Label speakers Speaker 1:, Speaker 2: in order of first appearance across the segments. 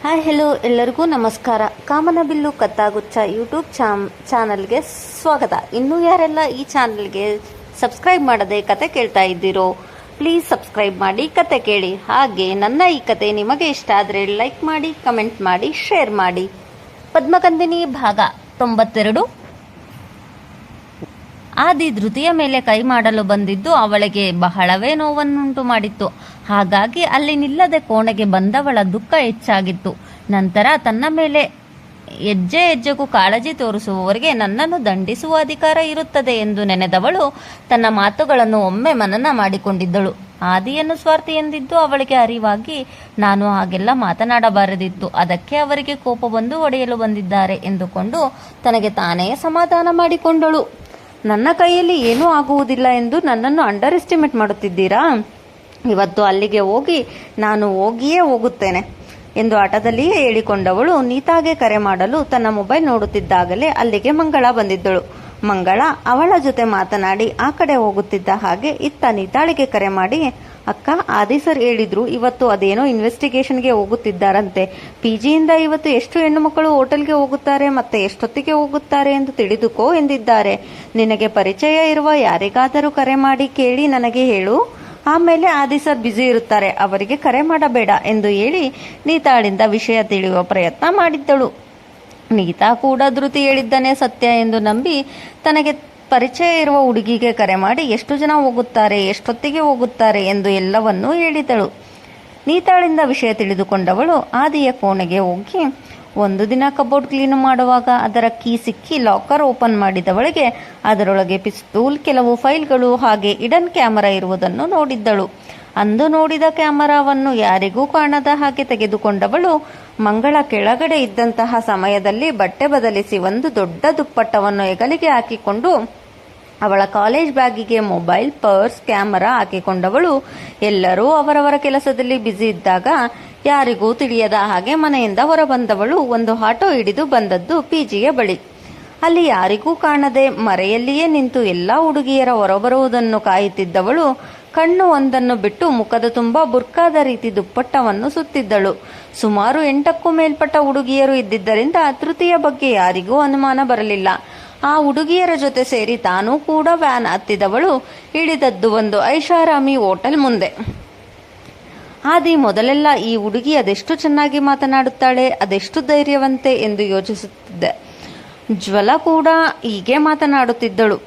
Speaker 1: Hi hello ಎಲ್ಲರಿಗೂ ನಮಸ್ಕಾರ. ಕಾಮನಬಿಲ್ಲು ಕತ್ತಾಗುಚ್ಚ YouTube ಚಾಮ್, ಚಾನಲ್ಗೆ ಸ್ವಾಗತ. ಇನ್ನೂ ಯಾರೆಲ್ಲ ಈ ಚಾನಲ್ಗೆ ಸಬ್ಸ್ಕ್ರೈಬ್ ಮಾಡದೆ ಕತೆ ಕೇಳ್ತಾ ಇದ್ದೀರೋ ಪ್ಲೀಸ್ ಸಬ್ಸ್ಕ್ರೈಬ್ ಮಾಡಿ, ಕತೆ ಕೇಳಿ. ಹಾಗೆ ನನ್ನ ಈ ಕತೆ ನಿಮಗೆ ಇಷ್ಟ ಆದರೆ ಲೈಕ್ ಮಾಡಿ ಕಮೆಂಟ್ ಮಾಡಿ ಶೇರ್ ಮಾಡಿ. ಪದ್ಮಕಂದಿನಿ ಭಾಗ ತೊಂಬತ್ತೆರಡು. ಆದಿ ಧೃತಿಯ ಮೇಲೆ ಕೈ ಮಾಡಲು ಬಂದಿದ್ದು ಅವಳಿಗೆ ಬಹಳವೇ ನೋವನ್ನುಂಟು ಮಾಡಿತ್ತು. ಹಾಗಾಗಿ ಅಲ್ಲಿ ನಿಲ್ಲದೆ ಕೋಣೆಗೆ ಬಂದವಳ ದುಃಖ ಹೆಚ್ಚಾಗಿತ್ತು. ನಂತರ ತನ್ನ ಮೇಲೆ ಹೆಜ್ಜೆ ಹೆಜ್ಜೆಗೂ ಕಾಳಜಿ ತೋರಿಸುವವರಿಗೆ ನನ್ನನ್ನು ದಂಡಿಸುವ ಅಧಿಕಾರ ಇರುತ್ತದೆ ಎಂದು ನೆನೆದವಳು ತನ್ನ ಮಾತುಗಳನ್ನು ಒಮ್ಮೆ ಮನನ ಮಾಡಿಕೊಂಡಿದ್ದಳು. ಆದಿಯನ್ನು ಸ್ವಾರ್ಥಿ ಎಂದಿದ್ದು ಅವಳಿಗೆ ಅರಿವಾಗಿ ನಾನು ಹಾಗೆಲ್ಲ ಮಾತನಾಡಬಾರದಿತ್ತು. ಅದಕ್ಕೆ ಅವರಿಗೆ ಕೋಪ ಬಂದು ಒಡೆಯಲು ಬಂದಿದ್ದಾರೆ ಎಂದುಕೊಂಡು ತನಗೆ ತಾನೇ ಸಮಾಧಾನ ಮಾಡಿಕೊಂಡಳು. ನನ್ನ ಕೈಯಲ್ಲಿ ಏನೂ ಆಗುವುದಿಲ್ಲ ಎಂದು ನನ್ನನ್ನು ಅಂಡರ್ ಎಸ್ಟಿಮೇಟ್ ಮಾಡುತ್ತಿದ್ದೀರಾ? ಇವತ್ತು ಅಲ್ಲಿಗೆ ಹೋಗಿ ನಾನು ಹೋಗಿಯೇ ಹೋಗುತ್ತೇನೆ ಎಂದು ಆಟದಲ್ಲಿಯೇ ಹೇಳಿಕೊಂಡವಳು. ನೀತಾಗೆ ಕರೆ ಮಾಡಲು ತನ್ನ ಮೊಬೈಲ್ ನೋಡುತ್ತಿದ್ದಾಗಲೇ ಅಲ್ಲಿಗೆ ಮಂಗಳ ಬಂದಿದ್ದಳು. ಮಂಗಳ, ಅವಳ ಜೊತೆ ಮಾತನಾಡಿ ಆ ಕಡೆ ಹೋಗುತ್ತಿದ್ದ ಹಾಗೆ ಇತ್ತ ನೀತಾಳಿಗೆ ಕರೆ ಮಾಡಿ ಅಕ್ಕ, ಆದಿ ಸರ್ ಹೇಳಿದ್ರು, ಇವತ್ತು ಅದೇನೋ ಇನ್ವೆಸ್ಟಿಗೇಷನ್ಗೆ ಹೋಗುತ್ತಿದ್ದಾರಂತೆ. ಪಿ ಜಿಯಿಂದ ಇವತ್ತು ಎಷ್ಟು ಹೆಣ್ಣು ಮಕ್ಕಳು ಹೋಟೆಲ್ಗೆ ಹೋಗುತ್ತಾರೆ, ಮತ್ತೆ ಎಷ್ಟೊತ್ತಿಗೆ ಹೋಗುತ್ತಾರೆ ಎಂದು ತಿಳಿದುಕೋ ಎಂದಿದ್ದಾರೆ. ನಿನಗೆ ಪರಿಚಯ ಇರುವ ಯಾರಿಗಾದರೂ ಕರೆ ಮಾಡಿ ಕೇಳಿ ನನಗೆ ಹೇಳು. ಆಮೇಲೆ ಆದಿ ಸರ್ ಬ್ಯುಸಿ ಇರುತ್ತಾರೆ, ಅವರಿಗೆ ಕರೆ ಮಾಡಬೇಡ ಎಂದು ಹೇಳಿ ನೀತಾಳಿಂದ ವಿಷಯ ತಿಳಿಯುವ ಪ್ರಯತ್ನ ಮಾಡಿದ್ದಳು. ನೀತಾ ಕೂಡ ಧೃತಿ ಹೇಳಿದ್ದನೇ ಸತ್ಯ ಎಂದು ನಂಬಿ ತನಗೆ ಪರಿಚಯ ಇರುವ ಹುಡುಗಿಗೆ ಕರೆ ಮಾಡಿ ಎಷ್ಟು ಜನ ಹೋಗುತ್ತಾರೆ, ಎಷ್ಟೊತ್ತಿಗೆ ಹೋಗುತ್ತಾರೆ ಎಂದು ಎಲ್ಲವನ್ನೂ ಹೇಳಿದಳು. ನೀತಾಳಿಂದ ವಿಷಯ ತಿಳಿದುಕೊಂಡವಳು ಆದಿಯ ಕೋಣೆಗೆ ಹೋಗಿ ಒಂದು ದಿನ ಕಬೋರ್ಡ್ ಕ್ಲೀನ್ ಮಾಡುವಾಗ ಅದರ ಕೀ ಸಿಕ್ಕಿ ಲಾಕರ್ ಓಪನ್ ಮಾಡಿದವಳಿಗೆ ಅದರೊಳಗೆ ಪಿಸ್ತೂಲ್, ಕೆಲವು ಫೈಲ್ಗಳು ಹಾಗೆ ಇಡನ್ ಕ್ಯಾಮರಾ ಇರುವುದನ್ನು ನೋಡಿದ್ದಳು. ಅಂದು ನೋಡಿದ ಕ್ಯಾಮರಾವನ್ನು ಯಾರಿಗೂ ಕಾಣದ ಹಾಗೆ ತೆಗೆದುಕೊಂಡವಳು ಮಂಗಳ ಕೆಳಗಡೆ ಇದ್ದಂತಹ ಸಮಯದಲ್ಲಿ ಬಟ್ಟೆ ಬದಲಿಸಿ ಒಂದು ದೊಡ್ಡ ದುಪ್ಪಟ್ಟವನ್ನು ಹೆಗಲಿಗೆ ಹಾಕಿಕೊಂಡು ಅವಳ ಕಾಲೇಜ್ ಬ್ಯಾಗಿಗೆ ಮೊಬೈಲ್, ಪರ್ಸ್, ಕ್ಯಾಮರಾ ಹಾಕಿಕೊಂಡವಳು. ಎಲ್ಲರೂ ಅವರವರ ಕೆಲಸದಲ್ಲಿ ಬ್ಯುಸಿ ಇದ್ದಾಗ ಯಾರಿಗೂ ತಿಳಿಯದ ಹಾಗೆ ಮನೆಯಿಂದ ಹೊರಬಂದವಳು ಒಂದು ಆಟೋ ಹಿಡಿದು ಬಂದದ್ದು ಪಿಜಿಯ ಬಳಿ. ಅಲ್ಲಿ ಯಾರಿಗೂ ಕಾಣದೆ ಮರೆಯಲ್ಲಿಯೇ ನಿಂತು ಎಲ್ಲ ಹುಡುಗಿಯರ ಹೊರಬರುವುದನ್ನು ಕಾಯುತ್ತಿದ್ದವಳು. ಕಣ್ಣು ಒಂದನ್ನು ಬಿಟ್ಟು ಮುಖದ ತುಂಬ ಬುರ್ಕಾದ ರೀತಿ ದುಪ್ಪಟ್ಟವನ್ನು ಸುತ್ತಿದ್ದಳು. ಸುಮಾರು ಎಂಟಕ್ಕೂ ಮೇಲ್ಪಟ್ಟ ಹುಡುಗಿಯರು ಇದ್ದಿದ್ದರಿಂದ ತೃತೀಯ ಬಗ್ಗೆ ಯಾರಿಗೂ ಅನುಮಾನ ಬರಲಿಲ್ಲ. ಆ ಹುಡುಗಿಯರ ಜೊತೆ ಸೇರಿ ತಾನೂ ಕೂಡ ವ್ಯಾನ್ ಹತ್ತಿದವಳು. ಹಿಡಿದದ್ದು ಒಂದು ಐಷಾರಾಮಿ ಹೋಟೆಲ್ ಮುಂದೆ. ಆದಿ ಮೊದಲೆಲ್ಲ ಈ ಹುಡುಗಿ ಅದೆಷ್ಟು ಚೆನ್ನಾಗಿ ಮಾತನಾಡುತ್ತಾಳೆ, ಅದೆಷ್ಟು ಧೈರ್ಯವಂತೆ ಎಂದು ಯೋಚಿಸುತ್ತಿದ್ದೆ. ಜ್ವಲ ಕೂಡ ಹೀಗೆ ಮಾತನಾಡುತ್ತಿದ್ದಳು.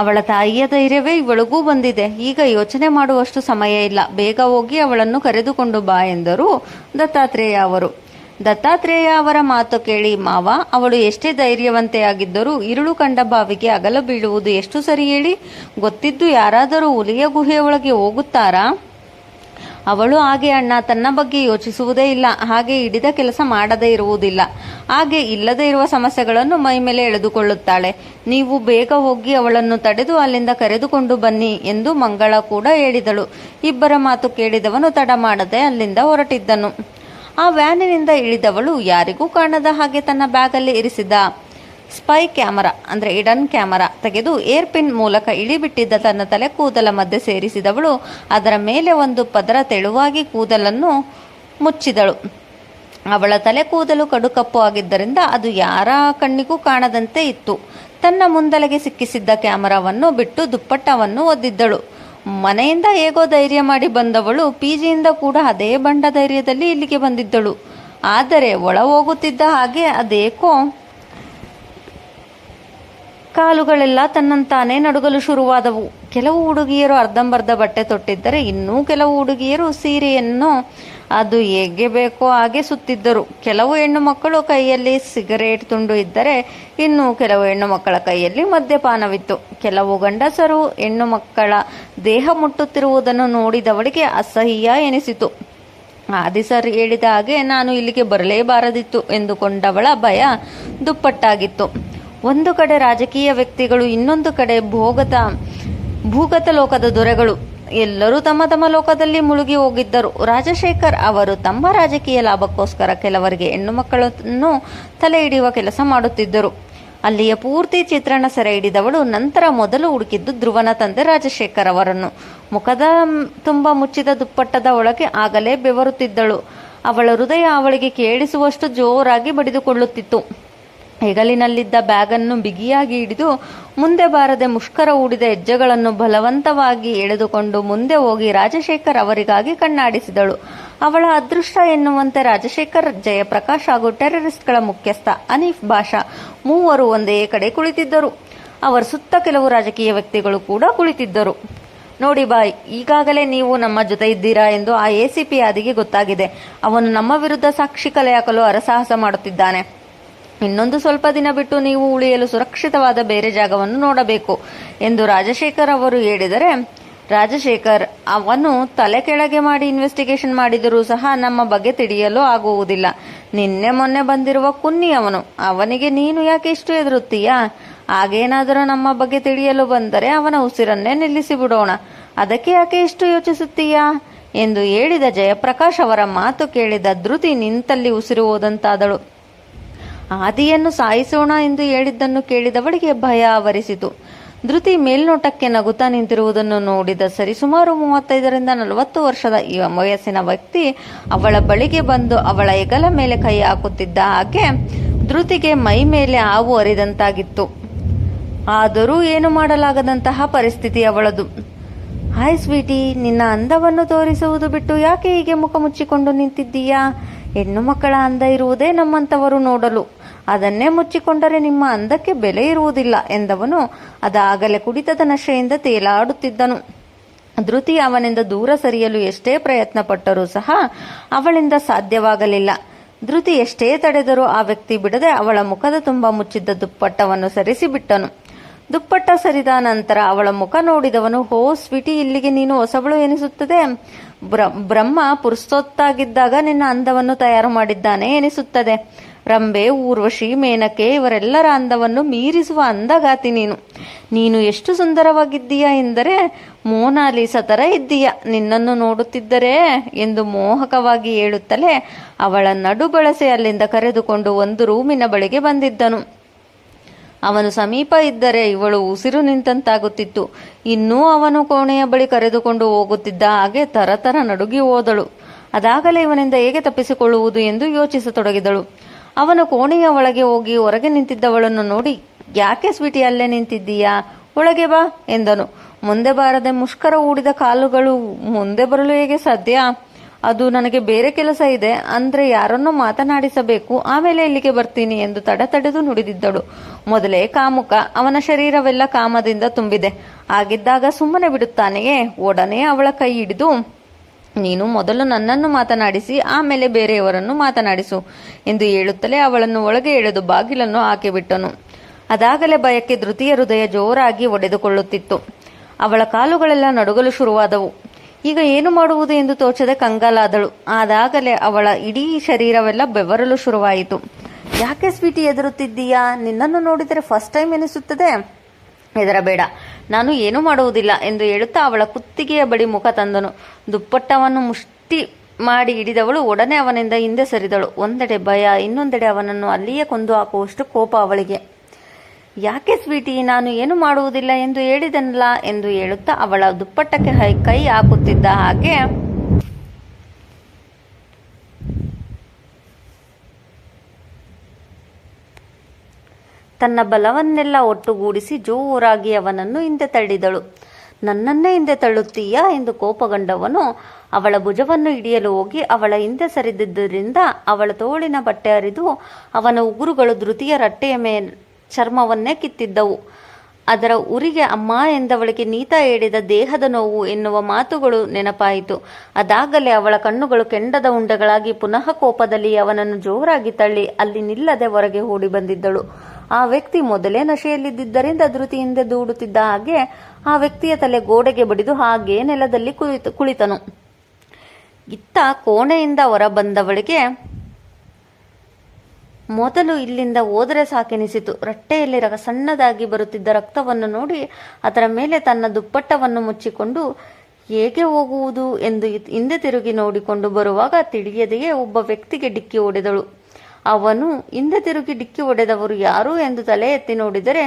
Speaker 1: ಅವಳ ತಾಯಿಯ ಧೈರ್ಯವೇ ಇವಳಿಗೂ ಬಂದಿದೆ. ಈಗ ಯೋಚನೆ ಮಾಡುವಷ್ಟು ಸಮಯ ಇಲ್ಲ. ಬೇಗ ಹೋಗಿ ಅವಳನ್ನು ಕರೆದುಕೊಂಡು ಬಾ ಎಂದರು ದತ್ತಾತ್ರೇಯ ಅವರು. ದತ್ತಾತ್ರೇಯ ಅವರ ಮಾತು ಕೇಳಿ, ಮಾವ, ಅವಳು ಎಷ್ಟೇ ಧೈರ್ಯವಂತೆಯಾಗಿದ್ದರೂ ಇರುಳು ಕಂಡ ಬಾವಿಗೆ ಅಗಲ ಬೀಳುವುದು ಎಷ್ಟು ಸರಿ ಹೇಳಿ? ಗೊತ್ತಿದ್ದು ಯಾರಾದರೂ ಹುಲಿಯ ಗುಹೆಯೊಳಗೆ ಹೋಗುತ್ತಾರಾ? ಅವಳು ಹಾಗೆ ಅಣ್ಣ ತನ್ನ ಬಗ್ಗೆ ಯೋಚಿಸುವುದೇ ಇಲ್ಲ, ಹಾಗೆ ಹಿಡಿದ ಕೆಲಸ ಮಾಡದೇ ಇರುವುದಿಲ್ಲ. ಹಾಗೆ ಇಲ್ಲದೇ ಇರುವ ಸಮಸ್ಯೆಗಳನ್ನು ಮೈ ಮೇಲೆ ಎಳೆದುಕೊಳ್ಳುತ್ತಾಳೆ. ನೀವು ಬೇಗ ಹೋಗಿ ಅವಳನ್ನು ತಡೆದು ಅಲ್ಲಿಂದ ಕರೆದುಕೊಂಡು ಬನ್ನಿ ಎಂದು ಮಂಗಳ ಕೂಡ ಹೇಳಿದಳು. ಇಬ್ಬರ ಮಾತು ಕೇಳಿದವನು ತಡ ಮಾಡದೆ ಅಲ್ಲಿಂದ ಹೊರಟಿದ್ದನು. ಆ ವ್ಯಾನಿನಿಂದ ಇಳಿದವಳು ಯಾರಿಗೂ ಕಾಣದ ಹಾಗೆ ತನ್ನ ಬ್ಯಾಗಲ್ಲಿ ಇರಿಸಿದ. ಸ್ಪೈ ಕ್ಯಾಮರಾ, ಅಂದರೆ ಇಡನ್ ಕ್ಯಾಮರಾ ತೆಗೆದು ಏರ್ಪಿನ್ ಮೂಲಕ ಇಳಿಬಿಟ್ಟಿದ್ದ ತನ್ನ ತಲೆ ಕೂದಲ ಮಧ್ಯೆ ಸೇರಿಸಿದವಳು, ಅದರ ಮೇಲೆ ಒಂದು ಪದರ ತೆಳುವಾಗಿ ಕೂದಲನ್ನು ಮುಚ್ಚಿದಳು. ಅವಳ ತಲೆ ಕೂದಲು ಕಡುಕಪ್ಪು ಆಗಿದ್ದರಿಂದ ಅದು ಯಾರ ಕಣ್ಣಿಗೂ ಕಾಣದಂತೆ ಇತ್ತು. ತನ್ನ ಮುಂದಲೆಗೆ ಸಿಕ್ಕಿಸಿದ್ದ ಕ್ಯಾಮರಾವನ್ನು ಬಿಟ್ಟು ದುಪ್ಪಟ್ಟವನ್ನು ಒದ್ದಿದ್ದಳು. ಮನೆಯಿಂದ ಹೇಗೋ ಧೈರ್ಯ ಮಾಡಿ ಬಂದವಳು ಪಿಜಿಯಿಂದ ಕೂಡ ಅದೇ ಬಂಡ ಧೈರ್ಯದಲ್ಲಿ ಇಲ್ಲಿಗೆ ಬಂದಿದ್ದಳು. ಆದರೆ ಒಳ ಹೋಗುತ್ತಿದ್ದ ಹಾಗೆ ಅದೇಕೋ ಕಾಲುಗಳೆಲ್ಲ ತನ್ನಂತಾನೆ ನಡುಗಲು ಶುರುವಾದವು. ಕೆಲವು ಹುಡುಗಿಯರು ಅರ್ಧಂಬರ್ಧ ಬಟ್ಟೆ ತೊಟ್ಟಿದ್ದರೆ ಇನ್ನೂ ಕೆಲವು ಹುಡುಗಿಯರು ಸೀರೆಯನ್ನು ಅದು ಹೇಗೆ ಬೇಕೋ ಹಾಗೆ ಸುತ್ತಿದ್ದರು. ಕೆಲವು ಹೆಣ್ಣು ಮಕ್ಕಳು ಕೈಯಲ್ಲಿ ಸಿಗರೇಟ್ ತುಂಡು ಇದ್ದರೆ ಇನ್ನು ಕೆಲವು ಹೆಣ್ಣು ಮಕ್ಕಳ ಕೈಯಲ್ಲಿ ಮದ್ಯಪಾನವಿತ್ತು. ಕೆಲವು ಗಂಡಸರು ಹೆಣ್ಣು ಮಕ್ಕಳ ದೇಹ ಮುಟ್ಟುತ್ತಿರುವುದನ್ನು ನೋಡಿದವಳಿಗೆ ಅಸಹ್ಯ ಎನಿಸಿತು. ಆದಿ ಸರ್ ಹೇಳಿದ ಹಾಗೆ ನಾನು ಇಲ್ಲಿಗೆ ಬರಲೇಬಾರದಿತ್ತು ಎಂದುಕೊಂಡವಳ ಭಯ ದುಪ್ಪಟ್ಟಾಗಿತ್ತು. ಒಂದು ಕಡೆ ರಾಜಕೀಯ ವ್ಯಕ್ತಿಗಳು, ಇನ್ನೊಂದು ಕಡೆ ಭೋಗತ, ಭೂಗತ ಲೋಕದ ದೊರೆಗಳು. ಎಲ್ಲರೂ ತಮ್ಮ ತಮ್ಮ ಲೋಕದಲ್ಲಿ ಮುಳುಗಿ ಹೋಗಿದ್ದರು. ರಾಜಶೇಖರ್ ಅವರು ತಮ್ಮ ರಾಜಕೀಯ ಲಾಭಕ್ಕೋಸ್ಕರ ಕೆಲವರಿಗೆ ಹೆಣ್ಣು ಮಕ್ಕಳನ್ನು ತಲೆ ಹಿಡಿಯುವ ಕೆಲಸ ಮಾಡುತ್ತಿದ್ದರು. ಅಲ್ಲಿಯ ಪೂರ್ತಿ ಚಿತ್ರಣ ಸೆರೆ ಹಿಡಿದವಳು, ನಂತರ ಮೊದಲು ಹುಡುಕಿದ್ದು ಧ್ರುವನ ತಂದೆ ರಾಜಶೇಖರ್ ಅವರನ್ನು. ಮುಖದ ತುಂಬ ಮುಚ್ಚಿದ ದುಪ್ಪಟ್ಟದ ಒಳಗೆ ಆಗಲೇ ಬೆವರುತ್ತಿದ್ದಳು. ಅವಳ ಹೃದಯ ಅವಳಿಗೆ ಕೇಳಿಸುವಷ್ಟು ಜೋರಾಗಿ ಬಡಿದುಕೊಳ್ಳುತ್ತಿತ್ತು. ಹೆಗಲಿನಲ್ಲಿದ್ದ ಬ್ಯಾಗನ್ನು ಬಿಗಿಯಾಗಿ ಹಿಡಿದು ಮುಂದೆ ಬಾರದೆ ಮುಷ್ಕರ ಹೂಡಿದ ಹೆಜ್ಜೆಗಳನ್ನು ಬಲವಂತವಾಗಿ ಎಳೆದುಕೊಂಡು ಮುಂದೆ ಹೋಗಿ ರಾಜಶೇಖರ್ ಅವರಿಗಾಗಿ ಕಣ್ಣಾಡಿಸಿದಳು. ಅವಳ ಅದೃಷ್ಟ ಎನ್ನುವಂತೆ ರಾಜಶೇಖರ್, ಜಯಪ್ರಕಾಶ್ ಹಾಗೂ ಟೆರರಿಸ್ಟ್ಗಳ ಮುಖ್ಯಸ್ಥ ಅನೀಫ್ ಬಾಷಾ ಮೂವರು ಒಂದೇ ಕಡೆ ಕುಳಿತಿದ್ದರು. ಅವರ ಸುತ್ತ ಕೆಲವು ರಾಜಕೀಯ ವ್ಯಕ್ತಿಗಳು ಕೂಡ ಕುಳಿತಿದ್ದರು. ನೋಡಿ ಬಾಯ್, ಈಗಾಗಲೇ ನೀವು ನಮ್ಮ ಜೊತೆ ಇದ್ದೀರಾ ಎಂದು ಆ ಎಸಿಪಿ ಆದಿಗೆ ಗೊತ್ತಾಗಿದೆ. ಅವನು ನಮ್ಮ ವಿರುದ್ಧ ಸಾಕ್ಷಿ ಕಲೆ ಹಾಕಲು ಅರಸಾಹಸ ಮಾಡುತ್ತಿದ್ದಾನೆ. ಇನ್ನೊಂದು ಸ್ವಲ್ಪ ದಿನ ಬಿಟ್ಟು ನೀವು ಉಳಿಯಲು ಸುರಕ್ಷಿತವಾದ ಬೇರೆ ಜಾಗವನ್ನು ನೋಡಬೇಕು ಎಂದು ರಾಜಶೇಖರ್ ಅವರು ಹೇಳಿದರೆ, ರಾಜಶೇಖರ್, ಅವನು ತಲೆ ಕೆಳಗೆ ಮಾಡಿ ಇನ್ವೆಸ್ಟಿಗೇಷನ್ ಮಾಡಿದರೂ ಸಹ ನಮ್ಮ ಬಗ್ಗೆ ತಿಳಿಯಲು ಆಗುವುದಿಲ್ಲ. ನಿನ್ನೆ ಮೊನ್ನೆ ಬಂದಿರುವ ಕುನ್ನಿ ಅವನು. ಅವನಿಗೆ ನೀನು ಯಾಕೆ ಇಷ್ಟು ಎದುರುತ್ತೀಯಾ ಹಾಗೇನಾದರೂ ನಮ್ಮ ಬಗ್ಗೆ ತಿಳಿಯಲು ಬಂದರೆ ಅವನ ಉಸಿರನ್ನೇ ನಿಲ್ಲಿಸಿ ಬಿಡೋಣ ಅದಕ್ಕೆ ಯಾಕೆ ಇಷ್ಟು ಯೋಚಿಸುತ್ತೀಯಾ? ಎಂದು ಹೇಳಿದ ಜಯಪ್ರಕಾಶ್ ಅವರ ಮಾತು ಕೇಳಿದ ಧೃತಿ ನಿಂತಲ್ಲಿ ಉಸಿರು ಹೋದಂತಾದಳು. ಆದಿಯನ್ನು ಸಾಯಿಸೋಣ ಎಂದು ಹೇಳಿದ್ದನ್ನು ಕೇಳಿದವಳಿಗೆ ಭಯ ಆವರಿಸಿತು. ಧೃತಿ ಮೇಲ್ನೋಟಕ್ಕೆ ನಗುತ್ತಾ ನಿಂತಿರುವುದನ್ನು ನೋಡಿದ ಸರಿಸುಮಾರು ಮೂವತ್ತೈದರಿಂದ ನಲವತ್ತು ವರ್ಷದ ಈ ವಯಸ್ಸಿನ ವ್ಯಕ್ತಿ ಅವಳ ಬಳಿಗೆ ಬಂದು ಅವಳ ಹೆಗಲ ಮೇಲೆ ಕೈ ಹಾಕುತ್ತಿದ್ದ ಹಾಗೆ ಧೃತಿಗೆ ಮೈ ಮೇಲೆ ಹಾವು ಅರಿದಂತಾಗಿತ್ತು ಆದರೂ ಏನು ಮಾಡಲಾಗದಂತಹ ಪರಿಸ್ಥಿತಿ ಅವಳದು. ಹಾಯ್ ಸ್ವೀಟಿ, ನಿನ್ನ ಅಂದವನ್ನು ತೋರಿಸುವುದು ಬಿಟ್ಟು ಯಾಕೆ ಹೀಗೆ ಮುಖ ಮುಚ್ಚಿಕೊಂಡು ನಿಂತಿದ್ದೀಯಾ? ಹೆಣ್ಣು ಮಕ್ಕಳ ಅಂದ ಇರುವುದೇ ನಮ್ಮಂಥವರು ನೋಡಲು. ಅದನ್ನೇ ಮುಚ್ಚಿಕೊಂಡರೆ ನಿಮ್ಮ ಅಂದಕ್ಕೆ ಬೆಲೆ ಇರುವುದಿಲ್ಲ ಎಂದವನು ಅದಾಗಲೇ ಕುಡಿತದ ನಶೆಯಿಂದ ತೇಲಾಡುತ್ತಿದ್ದನು. ಧೃತಿ ಅವನಿಂದ ದೂರ ಸರಿಯಲು ಎಷ್ಟೇ ಪ್ರಯತ್ನ ಪಟ್ಟರೂ ಸಹ ಅವಳಿಂದ ಸಾಧ್ಯವಾಗಲಿಲ್ಲ. ಧೃತಿ ಎಷ್ಟೇ ತಡೆದರೂ ಆ ವ್ಯಕ್ತಿ ಬಿಡದೆ ಅವಳ ಮುಖದ ತುಂಬ ಮುಚ್ಚಿದ್ದ ದುಪ್ಪಟ್ಟವನ್ನು ಸರಿಸಿಬಿಟ್ಟನು. ದುಪ್ಪಟ್ಟ ಸರಿದ ನಂತರ ಅವಳ ಮುಖ ನೋಡಿದವನು, ಹೋ, ಸ್ವೀಟಿ, ಇಲ್ಲಿಗೆ ನೀನು ಹೊಸಬಳು ಎನಿಸುತ್ತದೆ? ಬ್ರ, ಬ್ರಹ್ಮ ಪುರುಸ್ತೊತ್ತಾಗಿದ್ದಾಗ ನಿನ್ನ ಅಂದವನ್ನು ತಯಾರು ಮಾಡಿದ್ದಾನೆ ಎನಿಸುತ್ತದೆ. ರಂಬೆ, ಊರ್ವಶಿ, ಮೇನಕೆ ಇವರೆಲ್ಲರ ಅಂದವನ್ನು ಮೀರಿಸುವ ಅಂದಗಾತಿ ನೀನು. ನೀನು ಎಷ್ಟು ಸುಂದರವಾಗಿದ್ದೀಯಾ ಎಂದರೆ, ಮೋನಾಲಿಸ ಥರ ಇದ್ದೀಯ. ನಿನ್ನನ್ನು ನೋಡುತ್ತಿದ್ದರೆ ಎಂದು ಮೋಹಕವಾಗಿ ಹೇಳುತ್ತಲೇ ಅವಳ ನಡು ಬಳಸಿ ಅಲ್ಲಿಂದ ಕರೆದುಕೊಂಡು ಒಂದು ರೂಮಿನ ಬಳಿಗೆ ಬಂದಿದ್ದನು. ಅವನು ಸಮೀಪ ಇದ್ದರೆ ಇವಳು ಉಸಿರು ನಿಂತಂತಾಗುತ್ತಿತ್ತು. ಇನ್ನೂ ಅವನು ಕೋಣೆಯ ಬಳಿ ಕರೆದುಕೊಂಡು ಹೋಗುತ್ತಿದ್ದ ಹಾಗೆ ತರತರ ನಡುಗಿ ಹೋದಳು. ಅದಾಗಲೇ ಇವನಿಂದ ಹೇಗೆ ತಪ್ಪಿಸಿಕೊಳ್ಳುವುದು ಎಂದು ಯೋಚಿಸತೊಡಗಿದಳು. ಅವನು ಕೋಣೆಯ ಒಳಗೆ ಹೋಗಿ ಹೊರಗೆ ನಿಂತಿದ್ದವಳನ್ನು ನೋಡಿ, ಯಾಕೆ ಸ್ವೀಟಿ ಅಲ್ಲೇ ನಿಂತಿದ್ದೀಯಾ? ಒಳಗೆ ಬಾ ಎಂದನು. ಮುಂದೆ ಬಾರದೆ ಮುಷ್ಕರ ಹೂಡಿದ ಕಾಲುಗಳು ಮುಂದೆ ಬರಲು ಹೇಗೆ ಸಾಧ್ಯ? ಅದು ನನಗೆ ಬೇರೆ ಕೆಲಸ ಇದೆ, ಅಂದ್ರೆ ಯಾರನ್ನೋ ಮಾತನಾಡಿಸಬೇಕು, ಆಮೇಲೆ ಇಲ್ಲಿಗೆ ಬರ್ತೀನಿ ಎಂದು ತಡ ತಡೆದು ನುಡಿದಿದ್ದಳು. ಮೊದಲೇ ಕಾಮುಕ, ಅವನ ಶರೀರವೆಲ್ಲ ಕಾಮದಿಂದ ತುಂಬಿದೆ. ಆಗಿದ್ದಾಗ ಸುಮ್ಮನೆ ಬಿಡುತ್ತಾನೆಯೇ? ಒಡನೆ ಅವಳ ಕೈ ಹಿಡಿದು ನೀನು ಮೊದಲು ನನ್ನನ್ನು ಮಾತನಾಡಿಸಿ, ಆಮೇಲೆ ಬೇರೆಯವರನ್ನು ಮಾತನಾಡಿಸು ಎಂದು ಹೇಳುತ್ತಲೇ ಅವಳನ್ನು ಒಳಗೆ ಎಳೆದು ಬಾಗಿಲನ್ನು ಹಾಕಿಬಿಟ್ಟನು ಅದಾಗಲೇ ಭಯಕ್ಕೆ ಧೃತಿಯ ಹೃದಯ ಜೋರಾಗಿ ಒಡೆದುಕೊಳ್ಳುತ್ತಿತ್ತು. ಅವಳ ಕಾಲುಗಳೆಲ್ಲ ನಡುಗಲು ಶುರುವಾದವು. ಈಗ ಏನು ಮಾಡುವುದು ಎಂದು ತೋಚದೆ ಕಂಗಾಲಾದಳು. ಅದಾಗಲೇ ಅವಳ ಇಡೀ ಶರೀರವೆಲ್ಲ ಬೆವರಲು ಶುರುವಾಯಿತು. ಯಾಕೆ ಸ್ವೀಟಿ ಎದುರುತ್ತಿದ್ದೀಯಾ ನಿನ್ನನ್ನು ನೋಡಿದರೆ ಫಸ್ಟ್ ಟೈಮ್ ಎನಿಸುತ್ತದೆ. ಹೆದರಬೇಡ. ನಾನು ಏನೂ ಮಾಡುವುದಿಲ್ಲ ಎಂದು ಹೇಳುತ್ತಾ ಅವಳ ಕುತ್ತಿಗೆಯ ಬಳಿ ಮುಖ ತಂದನು. ದುಪ್ಪಟ್ಟವನ್ನು ಮುಷ್ಟಿ ಮಾಡಿ ಹಿಡಿದವಳು ಒಡನೆ ಅವನಿಂದ ಹಿಂದೆ ಸರಿದಳು. ಒಂದೆಡೆ ಭಯ, ಇನ್ನೊಂದೆಡೆ ಅವನನ್ನು ಅಲ್ಲಿಯೇ ಕೊಂದು ಹಾಕುವಷ್ಟು ಕೋಪ ಅವಳಿಗೆ. ಯಾಕೆ ಸ್ವೀಟಿ, ನಾನು ಏನು ಮಾಡುವುದಿಲ್ಲ ಎಂದು ಹೇಳಿದನಲ್ಲ? ಎಂದು ಹೇಳುತ್ತಾ ಅವಳ ದುಪ್ಪಟ್ಟಕ್ಕೆ ಕೈ ಹಾಕುತ್ತಿದ್ದ ಹಾಗೆ ತನ್ನ ಬಲವನ್ನೆಲ್ಲ ಒಟ್ಟುಗೂಡಿಸಿ ಜೋರಾಗಿ ಅವನನ್ನು ಹಿಂದೆ ತಳ್ಳಿದಳು. ನನ್ನನ್ನೇ ಹಿಂದೆ ತಳ್ಳುತ್ತೀಯಾ ಎಂದು ಕೋಪಗೊಂಡವನು ಅವಳ ಭುಜವನ್ನು ಹಿಡಿಯಲು ಹೋಗಿ ಅವಳ ಹಿಂದೆ ಸರಿದಿದ್ದರಿಂದ ಅವಳ ತೋಳಿನ ಬಟ್ಟೆ ಹರಿದು ಅವನ ಉಗುರುಗಳು ಧೃತಿಯ ರಟ್ಟೆಯ ಮೇ ಚರ್ಮವನ್ನೇ ಕಿತ್ತಿದ್ದವು. ಅದರ ಉರಿಗೆ ಅಮ್ಮ ಎಂದವಳಿಗೆ ನೀತ ಹೇಳಿದ ದೇಹದ ನೋವು ಎನ್ನುವ ಮಾತುಗಳು ನೆನಪಾಯಿತು. ಅದಾಗಲೇ ಅವಳ ಕಣ್ಣುಗಳು ಕೆಂಡದ ಉಂಡೆಗಳಾಗಿ ಪುನಃ ಕೋಪದಲ್ಲಿ ಅವನನ್ನು ಜೋರಾಗಿ ತಳ್ಳಿ ಅಲ್ಲಿ ನಿಲ್ಲದೆ ಹೊರಗೆ ಓಡಿ ಬಂದಿದ್ದಳು. ಆ ವ್ಯಕ್ತಿ ಮೊದಲೇ ನಶೆಯಲ್ಲಿದ್ದರಿಂದ ಧೃತಿಯಿಂದ ದೂಡುತ್ತಿದ್ದ ಹಾಗೆ ಆ ವ್ಯಕ್ತಿಯ ತಲೆ ಗೋಡೆಗೆ ಬಡಿದು ಹಾಗೆ ನೆಲದಲ್ಲಿ ಕುಳಿತು ಕುಳಿತನು. ಇತ್ತ ಕೋಣೆಯಿಂದ ಹೊರ ಬಂದವಳಿಗೆ ಮೊದಲು ಇಲ್ಲಿಂದ ಹೋದರೆ ಸಾಕೆನಿಸಿತು. ರಟ್ಟೆಯಲ್ಲಿ ರ ಸಣ್ಣದಾಗಿ ಬರುತ್ತಿದ್ದ ರಕ್ತವನ್ನು ನೋಡಿ ಅದರ ಮೇಲೆ ತನ್ನ ದುಪ್ಪಟ್ಟವನ್ನು ಮುಚ್ಚಿಕೊಂಡು, ಹೇಗೆ ಹೋಗುವುದು? ಎಂದು ಹಿಂದೆ ತಿರುಗಿ ನೋಡಿಕೊಂಡು ಬರುವಾಗ ತಿಳಿಯದೆಯೇ ಒಬ್ಬ ವ್ಯಕ್ತಿಗೆ ಡಿಕ್ಕಿ ಹೊಡೆದಳು. ಅವನು ಹಿಂದೆ ತಿರುಗಿ ಡಿಕ್ಕಿ ಹೊಡೆದವರು ಯಾರು ಎಂದು ತಲೆ ಎತ್ತಿ ನೋಡಿದರೆ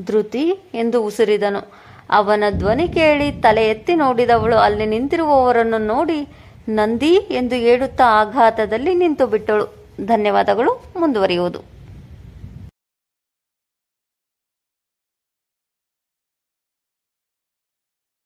Speaker 1: ಧೃತಿ ಎಂದು ಉಸಿರಿದನು. ಅವನ ಧ್ವನಿ ಕೇಳಿ ತಲೆ ಎತ್ತಿ ನೋಡಿದವಳು ಅಲ್ಲಿ ನಿಂತಿರುವವರನ್ನು ನೋಡಿ ನಂದಿ ಎಂದು ಹೇಳುತ್ತಾ ಆಘಾತದಲ್ಲಿ ನಿಂತು ಬಿಟ್ಟಳು ಧನ್ಯವಾದಗಳು, ಮುಂದುವರಿಯುವುದು.